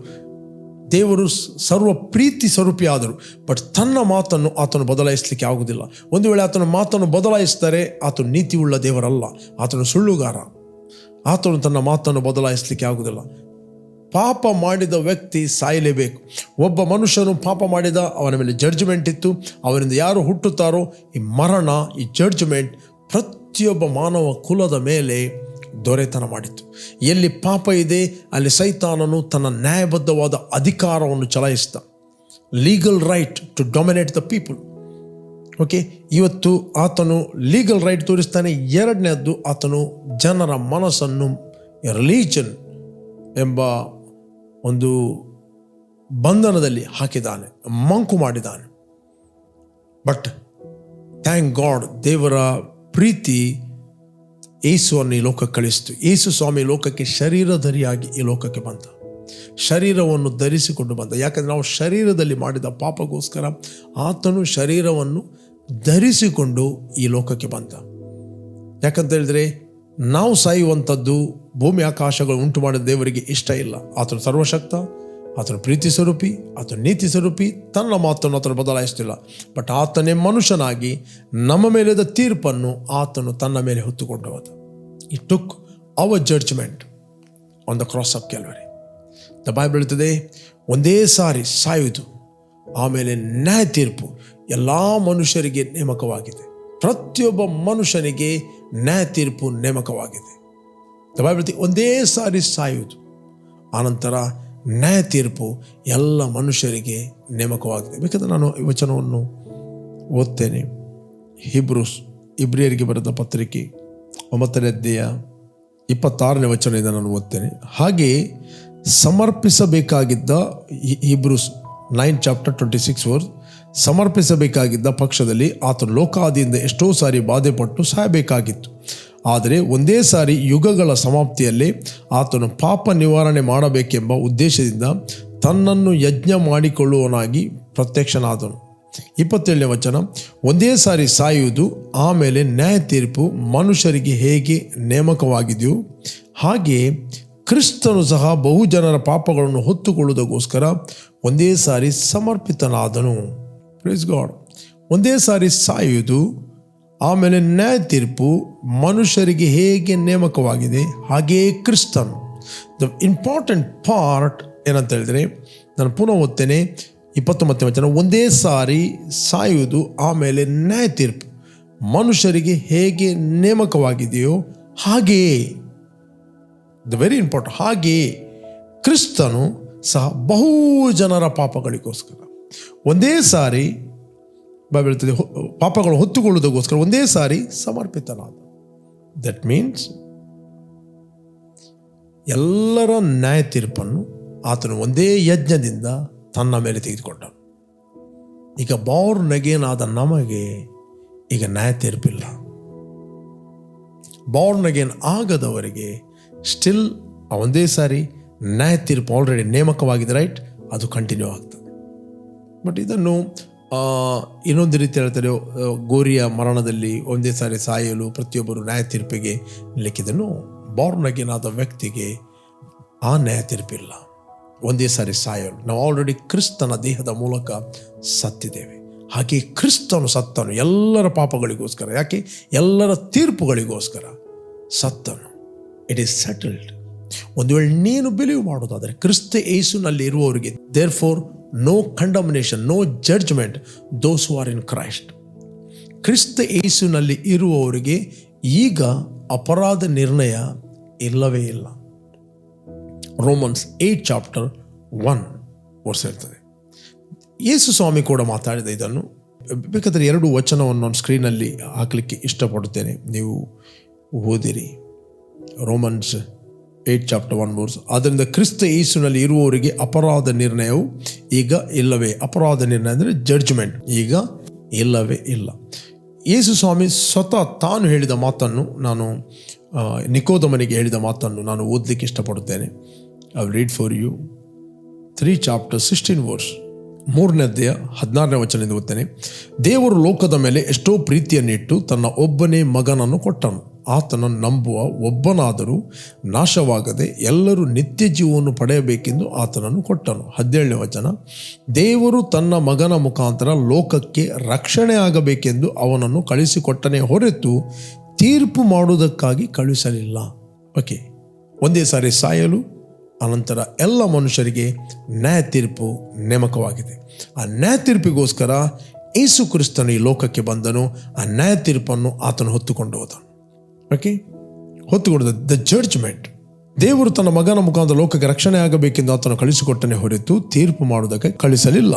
Speaker 1: ದೇವರು ಸರ್ವ ಪ್ರೀತಿ ಸ್ವರೂಪಿ ಆದರು. ಬಟ್ ತನ್ನ ಮಾತನ್ನು ಆತನು ಬದಲಾಯಿಸಲಿಕ್ಕೆ ಆಗುವುದಿಲ್ಲ. ಒಂದು ವೇಳೆ ಆತನ ಮಾತನ್ನು ಬದಲಾಯಿಸಿದರೆ ಆತನು ನೀತಿ ಉಳ್ಳ ದೇವರಲ್ಲ. ಆತನು ಸುಳ್ಳುಗಾರ. ಆತನು ತನ್ನ ಮಾತನ್ನು ಬದಲಾಯಿಸಲಿಕ್ಕೆ ಆಗುವುದಿಲ್ಲ. ಪಾಪ ಮಾಡಿದ ವ್ಯಕ್ತಿ ಸಾಯಲೇಬೇಕು. ಒಬ್ಬ ಮನುಷ್ಯನು ಪಾಪ ಮಾಡಿದ ಅವನ ಮೇಲೆ ಜಡ್ಜ್ಮೆಂಟ್ ಇತ್ತು. ಅವರಿಂದ ಯಾರು ಹುಟ್ಟುತ್ತಾರೋ ಈ ಮರಣ, ಈ ಜಡ್ಜ್ಮೆಂಟ್ ಪ್ರತಿಯೊಬ್ಬ ಮಾನವ ಕುಲದ ಮೇಲೆ ದೊರೆತನ ಮಾಡಿತ್ತು. ಎಲ್ಲಿ ಪಾಪ ಇದೆ, ಅಲ್ಲಿ ಸೈತಾನನು ತನ್ನ ನ್ಯಾಯಬದ್ಧವಾದ ಅಧಿಕಾರವನ್ನು ಚಲಾಯಿಸಿದ. Legal right to dominate the people okay ಇವತ್ತು ಆತನು ಲೀಗಲ್ ರೈಟ್ ತೋರಿಸ್ತಾನೆ. ಎರಡನೇದ್ದು ಆತನು ಜನರ ಮನಸ್ಸನ್ನು ರಿಲೀಜನ್ ಎಂಬ ಒಂದು ಬಂಧನದಲ್ಲಿ ಹಾಕಿದ್ದಾನೆ, ಮಂಕು ಮಾಡಿದ್ದಾನೆ. ಬಟ್ ಥ್ಯಾಂಕ್ ಗಾಡ್ ದೇವರ ಪ್ರೀತಿ ಏಸುವನ್ನು ಈ ಲೋಕಕ್ಕೆ ಕಳಿಸ್ತು ಏಸು ಸ್ವಾಮಿ ಲೋಕಕ್ಕೆ ಶರೀರಧರಿಯಾಗಿ ಈ ಲೋಕಕ್ಕೆ ಬಂದ. ಶರೀರವನ್ನು ಧರಿಸಿಕೊಂಡು ಬಂದ. ಯಾಕಂದರೆ ನಾವು ಶರೀರದಲ್ಲಿ ಮಾಡಿದ ಪಾಪಗೋಸ್ಕರ ಆತನು ಶರೀರವನ್ನು ಧರಿಸಿಕೊಂಡು ಈ ಲೋಕಕ್ಕೆ ಬಂದ. ಯಾಕಂತ ಹೇಳಿದ್ರೆ ನಾವು ಸಾಯುವಂಥದ್ದು ಭೂಮಿ ಆಕಾಶಗಳು ಉಂಟು ಮಾಡಿದ ದೇವರಿಗೆ ಇಷ್ಟ ಇಲ್ಲ. ಆತನು ಸರ್ವಶಕ್ತ, ಆತನು ಪ್ರೀತಿ ಸ್ವರೂಪಿ, ಆತನು ನೀತಿ ಸ್ವರೂಪಿ, ತನ್ನ ಮಾತನ್ನು ಆತನು ಬದಲಾಯಿಸ್ತಿಲ್ಲ ಬಟ್ ಆತನೇ ಮನುಷ್ಯನಾಗಿ ನಮ್ಮ ಮೇಲಿದ ತೀರ್ಪನ್ನು ಆತನು ತನ್ನ ಮೇಲೆ ಹೊತ್ತುಕೊಂಡು ಹೋದ ಈ took our judgement on the cross of Calvary the Bible ಹೇಳ್ತದೆ, ಒಂದೇ ಸಾರಿ ಸಾಯುವುದು, ಆಮೇಲೆ ನ್ಯಾಯ ತೀರ್ಪು ಎಲ್ಲ ಮನುಷ್ಯರಿಗೆ ನೇಮಕವಾಗಿದೆ. ಪ್ರತಿಯೊಬ್ಬ ಮನುಷ್ಯನಿಗೆ ನ್ಯಾಯ ತೀರ್ಪು ನೇಮಕವಾಗಿದೆ. ದ ಒಂದೇ ಸಾರಿ ಸಾಯುವುದು. ಆನಂತರ ನ್ಯಾಯ ತೀರ್ಪು ಎಲ್ಲ ಮನುಷ್ಯರಿಗೆ ನೇಮಕವಾಗಿದೆ. ಬೇಕಾದ್ರೆ ನಾನು ಈ ವಚನವನ್ನು ಓದ್ತೇನೆ. ಹಿಬ್ರೂಸ್ ಇಬ್ರಿಯರಿಗೆ ಬರೆದ ಪತ್ರಿಕೆ ಒಂಬತ್ತನೇ ಅಧ್ಯಾಯ ಇಪ್ಪತ್ತಾರನೇ ವಚನದಿಂದ ನಾನು ಓದ್ತೇನೆ. ಹಾಗೆ ಸಮರ್ಪಿಸಬೇಕಾಗಿದ್ದ Hebrews nine chapter twenty six verse ಸಮರ್ಪಿಸಬೇಕಾಗಿದ್ದ ಪಕ್ಷದಲ್ಲಿ ಆತನು ಲೋಕಾದಿಯಿಂದ ಎಷ್ಟೋ ಸಾರಿ ಬಾಧೆಪಟ್ಟು ಸಾಯಬೇಕಾಗಿತ್ತು. ಆದರೆ ಒಂದೇ ಸಾರಿ ಯುಗಗಳ ಸಮಾಪ್ತಿಯಲ್ಲಿ ಆತನು ಪಾಪ ನಿವಾರಣೆ ಮಾಡಬೇಕೆಂಬ ಉದ್ದೇಶದಿಂದ ತನ್ನನ್ನು ಯಜ್ಞ ಮಾಡಿಕೊಳ್ಳುವನಾಗಿ ಪ್ರತ್ಯಕ್ಷನಾದನು. ಇಪ್ಪತ್ತೇಳನೇ ವಚನ, ಒಂದೇ ಸಾರಿ ಸಾಯುವುದು, ಆಮೇಲೆ ನ್ಯಾಯ ತೀರ್ಪು ಮನುಷ್ಯರಿಗೆ ಹೇಗೆ ನೇಮಕವಾಗಿದೆಯೋ ಹಾಗೆಯೇ ಕ್ರಿಸ್ತನು ಸಹ ಬಹುಜನರ ಪಾಪಗಳನ್ನು ಹೊತ್ತುಕೊಳ್ಳುವುದಕ್ಕೋಸ್ಕರ ಒಂದೇ ಸಾರಿ ಸಮರ್ಪಿತನಾದನು. ಪ್ರೇಸ್ ಗಾಡ್ ಒಂದೇ ಸಾರಿ ಸಾಯುವುದು, ಆಮೇಲೆ ನ್ಯಾಯ ತೀರ್ಪು ಮನುಷ್ಯರಿಗೆ ಹೇಗೆ ನೇಮಕವಾಗಿದೆ? ಹಾಗೆಯೇ ಕ್ರಿಸ್ತನು. ದ ಇಂಪಾರ್ಟೆಂಟ್ ಪಾರ್ಟ್ ಏನಂತ ಹೇಳಿದರೆ, ನಾನು ಪುನಃ ಓದ್ತೇನೆ, ಇಪ್ಪತ್ತೊಂಬತ್ತನೇ ವಚನ, ಒಂದೇ ಸಾರಿ ಸಾಯುವುದು, ಆಮೇಲೆ ನ್ಯಾಯ ತೀರ್ಪು ಮನುಷ್ಯರಿಗೆ ಹೇಗೆ ನೇಮಕವಾಗಿದೆಯೋ ಹಾಗೆಯೇ ದ ವೆರಿ ಇಂಪಾರ್ಟೆಂಟ್ ಹಾಗೆಯೇ ಕ್ರಿಸ್ತನು ಸಹ ಬಹು ಜನರ ಪಾಪಗಳಿಗೋಸ್ಕರ. ಒಂದೇ ಸಾರಿ ಬೈಬಲ್ ಪಾಪಗಳು ಹೊತ್ತುಕೊಳ್ಳುವುದಕ್ಕೋಸ್ಕರ ಒಂದೇ ಸಾರಿ ಸಮರ್ಪಿತನಾದ. ದಟ್ ಮೀನ್ಸ್ ಎಲ್ಲರ ನ್ಯಾಯ ತೀರ್ಪನ್ನು ಆತನು ಒಂದೇ ಯಜ್ಞದಿಂದ ತನ್ನ ಮೇಲೆ ತೆಗೆದುಕೊಂಡನು. ಈಗ ಬಾರ್ ನಗೇನಾದ ನಮಗೆ ಈಗ ನ್ಯಾಯ ತೀರ್ಪಿಲ್ಲ. ಬಾರ್ನ್ ಅಗೇನ್ ಆಗದವರಿಗೆ ಸ್ಟಿಲ್ ಒಂದೇ ಸಾರಿ ನ್ಯಾಯ ತೀರ್ಪು ಆಲ್ರೆಡಿ ನೇಮಕವಾಗಿದೆ ರೈಟ್ ಅದು ಕಂಟಿನ್ಯೂ ಆಗ್ತದೆ. ಬಟ್ ಇದನ್ನು ಇನ್ನೊಂದು ರೀತಿ ಹೇಳ್ತಾರೆ ಗೋರಿಯ ಮರಣದಲ್ಲಿ ಒಂದೇ ಸಾರಿ ಸಾಯಲು ಪ್ರತಿಯೊಬ್ಬರು ನ್ಯಾಯ ತೀರ್ಪಿಗೆ ಲೆಕ್ಕಿದನು ಬಾರ್ನಗಿನಾದ ವ್ಯಕ್ತಿಗೆ ಆ ನ್ಯಾಯ ತೀರ್ಪಿಲ್ಲ. ಒಂದೇ ಸಾರಿ ಸಾಯಲು. ನಾವು ಆಲ್ರೆಡಿ ಕ್ರಿಸ್ತನ ದೇಹದ ಮೂಲಕ ಸತ್ತಿದ್ದೇವೆ. ಹಾಗೆ ಕ್ರಿಸ್ತನು ಸತ್ತನು. ಎಲ್ಲರ ಪಾಪಗಳಿಗೋಸ್ಕರ. ಯಾಕೆ? ಎಲ್ಲರ ತೀರ್ಪುಗಳಿಗೋಸ್ಕರ ಸತ್ತನು. ಇಟ್ ಈಸ್ ಸೆಟಲ್ಡ್ ಒಂದು ವೇಳೆ ನೀನು ಬಿಲೀವ್ ಮಾಡೋದಾದರೆ ಕ್ರಿಸ್ತ ಏಸುನಲ್ಲಿ ಇರುವವರಿಗೆ therefore no condemnation no judgement those who are in Christ ಕ್ರಿಸ್ತ ಏಸುನಲ್ಲಿ ಇರುವವರಿಗೆ ಈಗ ಅಪರಾಧ ನಿರ್ಣಯ ಇಲ್ಲವೇ ಇಲ್ಲ. ರೋಮನ್ಸ್ ಏಟ್ ಚಾಪ್ಟರ್ ಒನ್ ವರ್ಷ ಇರ್ತದೆ. ಯೇಸು ಸ್ವಾಮಿ ಕೂಡ ಮಾತಾಡಿದ ಇದನ್ನು. ಬೇಕಾದರೆ ಎರಡು ವಚನವನ್ನು ನಾನು ಸ್ಕ್ರೀನಲ್ಲಿ ಹಾಕಲಿಕ್ಕೆ ಇಷ್ಟಪಡುತ್ತೇನೆ. ನೀವು ಓದಿರಿ. Romans eight chapter one verse ಆದ್ದರಿಂದ ಕ್ರಿಸ್ತ ಯೇಸುನಲ್ಲಿ ಇರುವವರಿಗೆ ಅಪರಾಧ ನಿರ್ಣಯವು ಈಗ ಇಲ್ಲವೇ? ಅಪರಾಧ ನಿರ್ಣಯ ಅಂದರೆ ಜಡ್ಜ್ಮೆಂಟ್ ಈಗ ಇಲ್ಲವೇ ಇಲ್ಲ. ಯೇಸು ಸ್ವಾಮಿ ಸ್ವತಃ ತಾನು ಹೇಳಿದ ಮಾತನ್ನು ನಾನು ನಿಕೋದಮನಿಗೆ ಹೇಳಿದ ಮಾತನ್ನು ನಾನು ಓದಲಿಕ್ಕೆ ಇಷ್ಟಪಡುತ್ತೇನೆ. I read for you three chapter sixteen verse ಮೂರನೇ ಅಧ್ಯಯ, ಹದಿನಾರನೇ ವಚನದಿಂದ ಓದ್ತೇನೆ. ದೇವರು ಲೋಕದ ಮೇಲೆ ಎಷ್ಟೋ ಪ್ರೀತಿಯನ್ನಿಟ್ಟು ತನ್ನ ಒಬ್ಬನೇ ಮಗನನ್ನು ಕೊಟ್ಟನು. ಆತನನ್ನು ನಂಬುವ ಒಬ್ಬನಾದರೂ ನಾಶವಾಗದೆ ಎಲ್ಲರೂ ನಿತ್ಯ ಜೀವವನ್ನು ಪಡೆಯಬೇಕೆಂದು ಆತನನ್ನು ಕೊಟ್ಟನು. ಹದಿನೇಳನೇ ವಚನ. ದೇವರು ತನ್ನ ಮಗನ ಮುಖಾಂತರ ಲೋಕಕ್ಕೆ ರಕ್ಷಣೆ ಆಗಬೇಕೆಂದು ಅವನನ್ನು ಕಳಿಸಿಕೊಟ್ಟನೇ ಹೊರತು ತೀರ್ಪು ಮಾಡುವುದಕ್ಕಾಗಿ ಕಳುಹಿಸಲಿಲ್ಲ. ಓಕೆ. ಒಂದೇ ಸಾರಿ ಸಾಯಲು, ಅನಂತರ ಎಲ್ಲ ಮನುಷ್ಯರಿಗೆ ನ್ಯಾಯ ತೀರ್ಪು ನೇಮಕವಾಗಿದೆ. ಆ ನ್ಯಾಯ ತೀರ್ಪಿಗೋಸ್ಕರ ಯೇಸು ಕ್ರಿಸ್ತನು ಈ ಲೋಕಕ್ಕೆ ಬಂದನು. ಆ ನ್ಯಾಯ ತೀರ್ಪನ್ನು ಆತನು ಹೊತ್ತುಕೊಂಡು ಹೋದನು. ಓಕೆ ಹೊತ್ತುಕೊಂಡು ದ ಜಡ್ಜ್ಮೆಂಟ್ ದೇವರು ತನ್ನ ಮಗನ ಮುಖಾಂತರ ಲೋಕಕ್ಕೆ ರಕ್ಷಣೆ ಆಗಬೇಕೆಂದು ಆತನು ಕಳಿಸಿಕೊಟ್ಟನೆ ಹೊರತು ತೀರ್ಪು ಮಾಡುವುದಕ್ಕೆ ಕಳಿಸಲಿಲ್ಲ.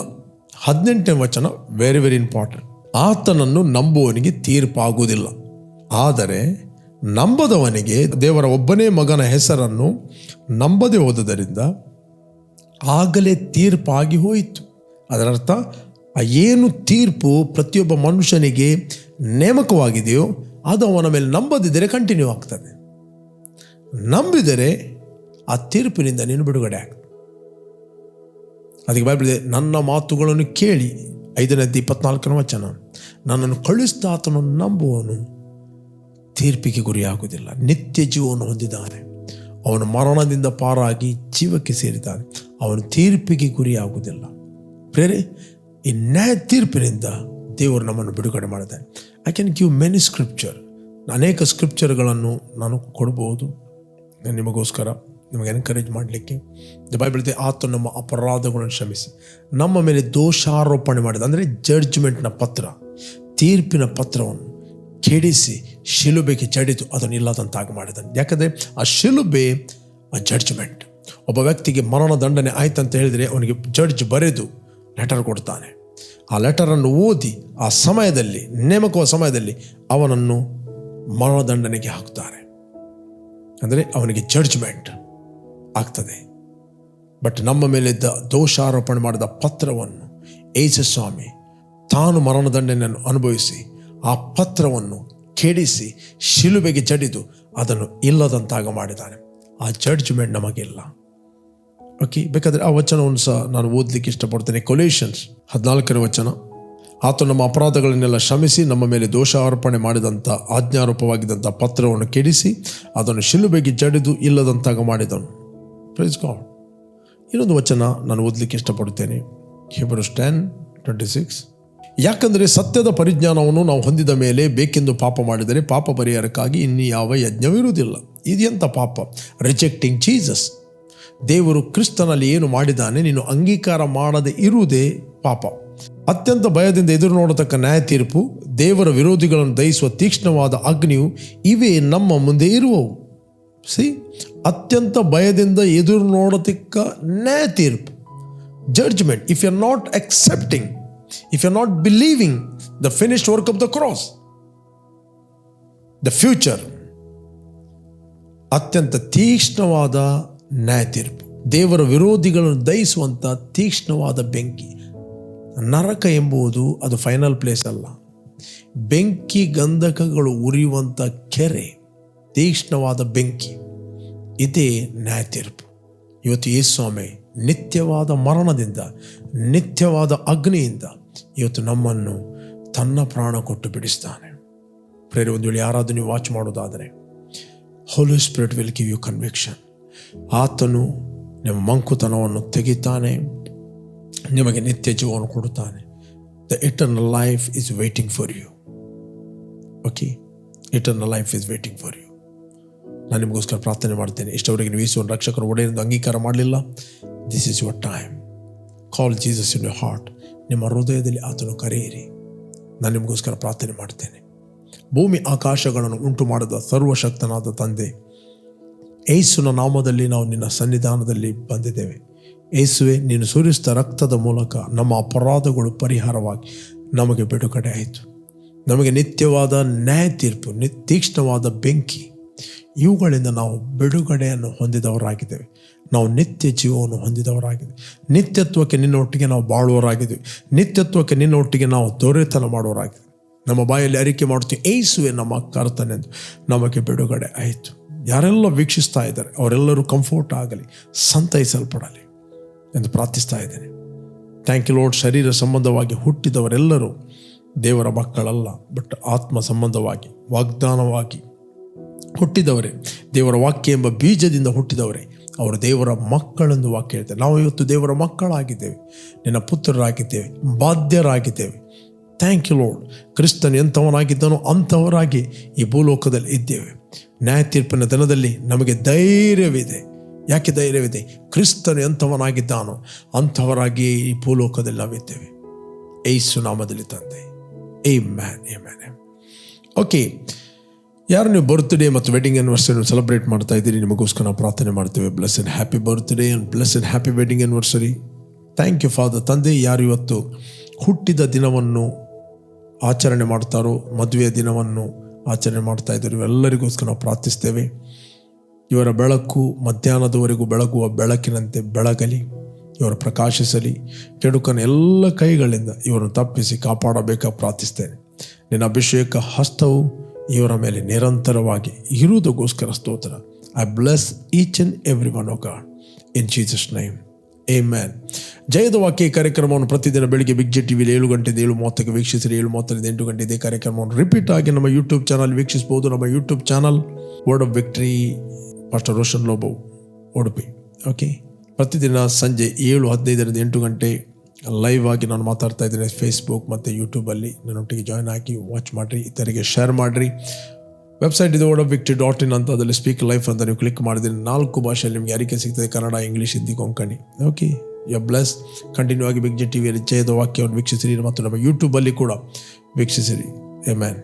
Speaker 1: ಹದಿನೆಂಟನೇ ವಚನ ವೆರಿ ವೆರಿ ಇಂಪಾರ್ಟೆಂಟ್ ಆತನನ್ನು ನಂಬುವವನಿಗೆ ತೀರ್ಪಾಗುವುದಿಲ್ಲ. ಆದರೆ ನಂಬದವನಿಗೆ ದೇವರ ಒಬ್ಬನೇ ಮಗನ ಹೆಸರನ್ನು ನಂಬದೆ ಹೋದದರಿಂದ ಆಗಲೇ ತೀರ್ಪಾಗಿ ಹೋಯಿತು. ಅದರರ್ಥ, ಏನು ತೀರ್ಪು ಪ್ರತಿಯೊಬ್ಬ ಮನುಷ್ಯನಿಗೆ ನೇಮಕವಾಗಿದೆಯೋ ಅದು ಅವನ ಮೇಲೆ ನಂಬದಿದ್ದರೆ ಕಂಟಿನ್ಯೂ ಆಗ್ತದೆ. ನಂಬಿದರೆ ಆ ತೀರ್ಪಿನಿಂದ ನೀನು ಬಿಡುಗಡೆ ಆಗ್ತದೆ. ಅದಕ್ಕೆ ಬೈಬಲ್ ನನ್ನ ಮಾತುಗಳನ್ನು ಕೇಳಿ. ಐದನೇದ್ದು ಇಪ್ಪತ್ನಾಲ್ಕನೇ ವಚನ. ನನ್ನನ್ನು ಕಳಿಸ್ತಾ ಆತನು ನಂಬುವನು ತೀರ್ಪಿಗೆ ಗುರಿಯಾಗುವುದಿಲ್ಲ. ನಿತ್ಯ ಜೀವವನ್ನು ಹೊಂದಿದ್ದಾನೆ. ಅವನು ಮರಣದಿಂದ ಪಾರಾಗಿ ಜೀವಕ್ಕೆ ಸೇರಿದ್ದಾನೆ. ಅವನು ತೀರ್ಪಿಗೆ ಗುರಿಯಾಗುವುದಿಲ್ಲ. ಪ್ರೇರೆ, ಈ ನ್ಯಾಯ ತೀರ್ಪಿನಿಂದ ದೇವರು ನಮ್ಮನ್ನು ಬಿಡುಗಡೆ ಮಾಡಿದೆ. I can give many scripture ಅನೇಕ ಸ್ಕ್ರಿಪ್ಚರ್ಗಳನ್ನು ನಾನು ಕೊಡ್ಬೋದು ನಿಮಗೋಸ್ಕರ ನಿಮಗೆ ಎನ್ಕರೇಜ್ ಮಾಡಲಿಕ್ಕೆ. ದ ಬೈಬಲ್ ಆತ ನಮ್ಮ ಅಪರಾಧಗಳನ್ನು ಶ್ರಮಿಸಿ ನಮ್ಮ ಮೇಲೆ ದೋಷಾರೋಪಣೆ ಮಾಡಿದ, ಅಂದರೆ ಜಡ್ಜ್ಮೆಂಟ್ನ ಪತ್ರ, ತೀರ್ಪಿನ ಪತ್ರವನ್ನು ಕೆಡಿಸಿ ಶಿಲುಬೆಗೆ ಚಡಿತು ಅದನ್ನು ಇಲ್ಲದಂತಾಗಿ ಮಾಡಿದ್ದಾನೆ ಯಾಕಂದರೆ ಆ ಶಿಲುಬೆ ಆ ಜಡ್ಜ್ಮೆಂಟ್ ಒಬ್ಬ ವ್ಯಕ್ತಿಗೆ ಮರಣ ದಂಡನೆ ಆಯ್ತಂತ ಹೇಳಿದರೆ ಅವನಿಗೆ ಜಡ್ಜ್ ಬರೆದು ಲೆಟರ್ ಕೊಡ್ತಾನೆ. ಆ ಲೆಟರನ್ನು ಓದಿ ಆ ಸಮಯದಲ್ಲಿ, ನೇಮಕುವ ಸಮಯದಲ್ಲಿ ಅವನನ್ನು ಮರಣದಂಡನೆಗೆ ಹಾಕ್ತಾರೆ. ಅಂದರೆ ಅವನಿಗೆ ಜಡ್ಜ್ಮೆಂಟ್ ಆಗ್ತದೆ. ಬಟ್ ನಮ್ಮ ಮೇಲಿದ್ದ ದೋಷಾರೋಪಣೆ ಮಾಡಿದ ಪತ್ರವನ್ನು ಏಜಸ್ವಾಮಿ ಸ್ವಾಮಿ ತಾನು ಮರಣದಂಡನೆಯನ್ನು ಅನುಭವಿಸಿ, ಆ ಪತ್ರವನ್ನು ಕೆಡಿಸಿ, ಶಿಲುಬೆಗೆ ಜಡಿದು ಅದನ್ನು ಇಲ್ಲದಂತಾಗ ಮಾಡಿದ್ದಾನೆ. ಆ ಜಡ್ಜ್ಮೆಂಟ್ ನಮಗಿಲ್ಲ. ಓಕೆ ಬೇಕಾದರೆ ಆ ವಚನವನ್ನು ಸಹ ನಾನು ಓದಲಿಕ್ಕೆ ಇಷ್ಟಪಡ್ತೇನೆ. ಕೊಲೇಷನ್ಸ್ ಹದಿನಾಲ್ಕನೇ ವಚನ. ಆತ ನಮ್ಮ ಅಪರಾಧಗಳನ್ನೆಲ್ಲ ಶ್ರಮಿಸಿ ನಮ್ಮ ಮೇಲೆ ದೋಷಾರೋಪಣೆ ಮಾಡಿದಂಥ ಆಜ್ಞಾರೂಪವಾಗಿದ್ದಂಥ ಪತ್ರವನ್ನು ಕೆಡಿಸಿ, ಅದನ್ನು ಶಿಲುಬೆಗೆ ಜಡಿದು ಇಲ್ಲದಂತಾಗ ಮಾಡಿದನು. ಪ್ರೈಸ್ ಗಾಡ್ ಇನ್ನೊಂದು ವಚನ ನಾನು ಓದಲಿಕ್ಕೆ ಇಷ್ಟಪಡುತ್ತೇನೆ ಹೆಬ್ರೂ ಸ್ಟ್ಯಾನ್ ಟ್ವೆಂಟಿ ಸಿಕ್ಸ್ ಯಾಕಂದರೆ ಸತ್ಯದ ಪರಿಜ್ಞಾನವನ್ನು ನಾವು ಹೊಂದಿದ ಮೇಲೆ ಬೇಕೆಂದು ಪಾಪ ಮಾಡಿದರೆ ಪಾಪ ಪರಿಹಾರಕ್ಕಾಗಿ ಇನ್ನು ಯಾವ ಯಜ್ಞವಿರುವುದಿಲ್ಲ. ಇದೆಂಥ ಪಾಪ. ರಿಜೆಕ್ಟಿಂಗ್ ಜೀಸಸ್ ದೇವರು ಕ್ರಿಸ್ತನಲ್ಲಿ ಏನು ಮಾಡಿದ್ದಾನೆ, ನೀನು ಅಂಗೀಕಾರ ಮಾಡದೆ ಇರುವುದೇ ಪಾಪ. ಅತ್ಯಂತ ಭಯದಿಂದ ಎದುರು ನೋಡತಕ್ಕ ನ್ಯಾಯ ತೀರ್ಪು ದೇವರ ವಿರೋಧಿಗಳನ್ನು ದಹಿಸುವ ತೀಕ್ಷ್ಣವಾದ ಅಗ್ನಿಯು ಇವೇ ನಮ್ಮ ಮುಂದೆ ಇರುವವು. ಸಿ ಅತ್ಯಂತ ಭಯದಿಂದ ಎದುರು ನೋಡತಕ್ಕ ನ್ಯಾಯ ತೀರ್ಪು judgement if you are not accepting if you are not believing the finish work of the cross the future ಅತ್ಯಂತ ತೀಕ್ಷ್ಣವಾದ ನ್ಯಾಯ ತೀರ್ಪು ದೇವರ ವಿರೋಧಿಗಳನ್ನು ದಹಿಸುವಂಥ ತೀಕ್ಷ್ಣವಾದ ಬೆಂಕಿ. ನರಕ ಎಂಬುದು ಅದು ಫೈನಲ್ ಪ್ಲೇಸ್ ಅಲ್ಲ. ಬೆಂಕಿ ಗಂಧಕಗಳು ಉರಿಯುವಂಥ ಕೆರೆ, ತೀಕ್ಷ್ಣವಾದ ಬೆಂಕಿ. ಇದೇ ನ್ಯಾಯ ತೀರ್ಪು ಇವತ್ತು ಯೇಸ್ವಾಮಿ ನಿತ್ಯವಾದ ಮರಣದಿಂದ, ನಿತ್ಯವಾದ ಅಗ್ನಿಯಿಂದ ಇವತ್ತು ನಮ್ಮನ್ನು ತನ್ನ ಪ್ರಾಣ ಕೊಟ್ಟು ಬಿಡಿಸ್ತಾನೆ. ಪ್ರೇರೆ ಒಂದು ವೇಳೆ ಯಾರಾದರೂ ನೀವು ವಾಚ್ ಮಾಡೋದಾದರೆ Holy Spirit will give you conviction ಆತನು ನಿಮ್ಮ ಮಂಕುತನವನ್ನು ತೆಗಿತಾನೆ, ನಿಮಗೆ ನಿತ್ಯ ಜೀವವನ್ನು ಕೊಡುತ್ತಾನೆ. The eternal life is waiting for you okay eternal life is waiting for you ನಾನು ನಿಮಗೋಸ್ಕರ ಪ್ರಾರ್ಥನೆ ಮಾಡ್ತೇನೆ. ಇಷ್ಟವರೆಗೆ ನೀವು ಯೇಸುವನ್ನು ರಕ್ಷಕರು ಒಡೆಯನ್ನು ಅಂಗೀಕಾರ ಮಾಡಲಿಲ್ಲ. This is your time call Jesus in your heart ನಿಮ್ಮ ಹೃದಯದಲ್ಲಿ ಆತನು ಕರೆಯಿರಿ. ನಾನು ನಿಮಗೋಸ್ಕರ ಪ್ರಾರ್ಥನೆ ಮಾಡ್ತೇನೆ. ಭೂಮಿ ಆಕಾಶಗಳನ್ನು ಉಂಟು ಮಾಡಿದ ಸರ್ವಶಕ್ತನಾದ ತಂದೆ ಏಸುನ ನಾಮದಲ್ಲಿ ನಾವು ನಿನ್ನ ಸನ್ನಿಧಾನದಲ್ಲಿ ಬಂದಿದ್ದೇವೆ. ಏಸುವೆ, ನೀನು ಸುರಿಸಿದ ರಕ್ತದ ಮೂಲಕ ನಮ್ಮ ಅಪರಾಧಗಳು ಪರಿಹಾರವಾಗಿ ನಮಗೆ ಬಿಡುಗಡೆ ಆಯಿತು. ನಮಗೆ ನಿತ್ಯವಾದ ನ್ಯಾಯ ತೀರ್ಪು, ನಿ, ತೀಕ್ಷ್ಣವಾದ ಬೆಂಕಿ, ಇವುಗಳಿಂದ ನಾವು ಬಿಡುಗಡೆಯನ್ನು ಹೊಂದಿದವರಾಗಿದ್ದೇವೆ. ನಾವು ನಿತ್ಯ ಜೀವವನ್ನು ಹೊಂದಿದವರಾಗಿದ್ದೇವೆ. ನಿತ್ಯತ್ವಕ್ಕೆ ನಿನ್ನೊಟ್ಟಿಗೆ ನಾವು ಬಾಳುವವರಾಗಿದ್ದೇವೆ. ನಿತ್ಯತ್ವಕ್ಕೆ ನಿನ್ನೊಟ್ಟಿಗೆ ನಾವು ದೊರೆತನ ಮಾಡುವವರಾಗಿದ್ದೇವೆ. ನಮ್ಮ ಬಾಯಲ್ಲಿ ಅರಿಕೆ ಮಾಡುತ್ತೀವಿ, ಏಸುವೆ ನಮ್ಮ ಕರ್ತನೆಂದು ನಮಗೆ ಬಿಡುಗಡೆ ಆಯಿತು. ಯಾರೆಲ್ಲ ವೀಕ್ಷಿಸ್ತಾ ಇದ್ದಾರೆ, ಅವರೆಲ್ಲರೂ ಕಂಫರ್ಟ್ ಆಗಲಿ, ಸಂತೈಸಲ್ಪಡಲಿ ಎಂದು ಪ್ರಾರ್ಥಿಸ್ತಾ ಇದ್ದೇನೆ. ಥ್ಯಾಂಕ್ ಯು ಲೋಡ್ ಶರೀರ ಸಂಬಂಧವಾಗಿ ಹುಟ್ಟಿದವರೆಲ್ಲರೂ ದೇವರ ಮಕ್ಕಳಲ್ಲ ಬಟ್ ಆತ್ಮ ಸಂಬಂಧವಾಗಿ, ವಾಗ್ದಾನವಾಗಿ ಹುಟ್ಟಿದವರೇ, ದೇವರ ವಾಕ್ಯ ಎಂಬ ಬೀಜದಿಂದ ಹುಟ್ಟಿದವರೇ, ಅವರು ದೇವರ ಮಕ್ಕಳೆಂದು ವಾಕ್ಯ ಹೇಳ್ತಾರೆ. ನಾವು ಇವತ್ತು ದೇವರ ಮಕ್ಕಳಾಗಿದ್ದೇವೆ, ನಿನ್ನ ಪುತ್ರರಾಗಿದ್ದೇವೆ, ಬಾಧ್ಯರಾಗಿದ್ದೇವೆ. ಥ್ಯಾಂಕ್ ಯು ಲೋಡ್ ಕ್ರಿಸ್ತನು ಎಂಥವನಾಗಿದ್ದನೋ ಅಂಥವರಾಗಿ ಈ ಭೂಲೋಕದಲ್ಲಿ ಇದ್ದೇವೆ. ನ್ಯಾಯ ತೀರ್ಪಿನ ದಿನದಲ್ಲಿ ನಮಗೆ ಧೈರ್ಯವಿದೆ. ಯಾಕೆ ಧೈರ್ಯವಿದೆ? ಕ್ರಿಸ್ತನು ಎಂಥವನಾಗಿದ್ದಾನೋ ಅಂಥವರಾಗಿ ಈ ಭೂಲೋಕದಲ್ಲಿ ನಾವಿದ್ದೇವೆ. ಏಸು ನಾಮದಲ್ಲಿ ತಂದೆ. ಏ ಮ್ಯಾನ್ ಏ ಮ್ಯಾನ್ ಓಕೆ ಯಾರು ನೀವು ಬರ್ತ್ಡೇ ಮತ್ತು ವೆಡ್ಡಿಂಗ್ ಆ್ಯನಿವರ್ಸರಿ ಸೆಲೆಬ್ರೇಟ್ ಮಾಡ್ತಾ ಇದ್ದೀರಿ, ನಿಮಗೋಸ್ಕರ ನಾವು ಪ್ರಾರ್ಥನೆ ಮಾಡ್ತೇವೆ. Bless and happy birthday and bless and happy wedding anniversary thank you father ತಂದೆ, ಯಾರು ಇವತ್ತು ಹುಟ್ಟಿದ ದಿನವನ್ನು ಆಚರಣೆ ಮಾಡ್ತಾರೋ, ಮದುವೆಯ ದಿನವನ್ನು ಆಚರಣೆ ಮಾಡ್ತಾ ಇದ್ದಾರೆ ಇವೆಲ್ಲರಿಗೋಸ್ಕರ ನಾವು ಪ್ರಾರ್ಥಿಸ್ತೇವೆ. ಇವರ ಬೆಳಕು ಮಧ್ಯಾಹ್ನದವರೆಗೂ ಬೆಳಗುವ ಬೆಳಕಿನಂತೆ ಬೆಳಗಲಿ, ಇವರು ಪ್ರಕಾಶಿಸಲಿ. ಕೆಡುಕನ ಎಲ್ಲ ಕೈಗಳಿಂದ ಇವರನ್ನು ತಪ್ಪಿಸಿ ಕಾಪಾಡಬೇಕಾ ಪ್ರಾರ್ಥಿಸ್ತೇನೆ. ನಿನ್ನ ಅಭಿಷೇಕ ಹಸ್ತವು ಇವರ ಮೇಲೆ ನಿರಂತರವಾಗಿ ಇರುವುದಕ್ಕೋಸ್ಕರ ಸ್ತೋತ್ರ. I bless each and every one O God in Jesus name A ಜಯದ ವಾಕ್ಯ ಕಾರ್ಯಕ್ರಮವನ್ನು ಪ್ರತಿದಿನ ಬೆಳಿಗ್ಗೆ ಬಿಗ್ ಜೆ ಟಿವಿಲಿ ಏಳು ಗಂಟೆಯಿಂದ ಏಳು ಮೂವತ್ತಕ್ಕೆ ವೀಕ್ಷಿಸಿರಿ. ಏಳು ಮೂವತ್ತರಿಂದ ಎಂಟು ಗಂಟೆ ಇದೇ ಕಾರ್ಯಕ್ರಮವನ್ನು ರಿಪೀಟ್ ಆಗಿ ನಮ್ಮ ಯೂಟ್ಯೂಬ್ ಚಾನಲ್ ವೀಕ್ಷಿಸಬಹುದು. ನಮ್ಮ YouTube channel Word of Victory master Roshan Lobo Udupi okay ಪ್ರತಿದಿನ ಸಂಜೆ ಏಳು ಹದಿನೈದರಿಂದ ಎಂಟು ಗಂಟೆ ಲೈವ್ ಆಗಿ ನಾನು ಮಾತಾಡ್ತಾ ಇದ್ದೇನೆ ಫೇಸ್ಬುಕ್ ಮತ್ತು ಯೂಟ್ಯೂಬಲ್ಲಿ ನನ್ನೊಟ್ಟಿಗೆ ಜಾಯ್ನ್ ಆಗಿ ವಾಚ್ ಮಾಡಿರಿ ಇತರಿಗೆ ಶೇರ್ ಮಾಡಿರಿ. ವೆಬ್ಸೈಟ್ ಇದು ಓಡೋ ವಿಕ್ಟಿ ವಿಕ್ಟ್ರಿ ಡಾಟ್ ಇನ್ ಅಂತ ಅದರಲ್ಲಿ ಸ್ಪೀಕ್ ಲೈಫ್ ಅಂತ ನೀವು ಕ್ಲಿಕ್ ಮಾಡಿದ್ರೆ ನಾಲ್ಕು ಭಾಷೆಯಲ್ಲಿ ನಿಮಗೆ ಯಾರಿಗೆ ಸಿಗ್ತದೆ? ಕನ್ನಡ ಇಂಗ್ಲೀಷ್ ಹಿಂದಿ ಕೊಂಕಣಿ ಓಕೆ ಯ ಬ್ಲೆಸ್ ಕಂಟಿನ್ಯೂ ಆಗಿ ಬಿಗ್ ಜೆ ಟಿವಿಯಲ್ಲಿ ಜಯದ ವಾಕ್ಯವನ್ನು ವೀಕ್ಷಿಸಿರಿ ಮತ್ತು ನಮ್ಮ ಯೂಟ್ಯೂಬಲ್ಲಿ ಕೂಡ ವೀಕ್ಷಿಸಿರಿ. A man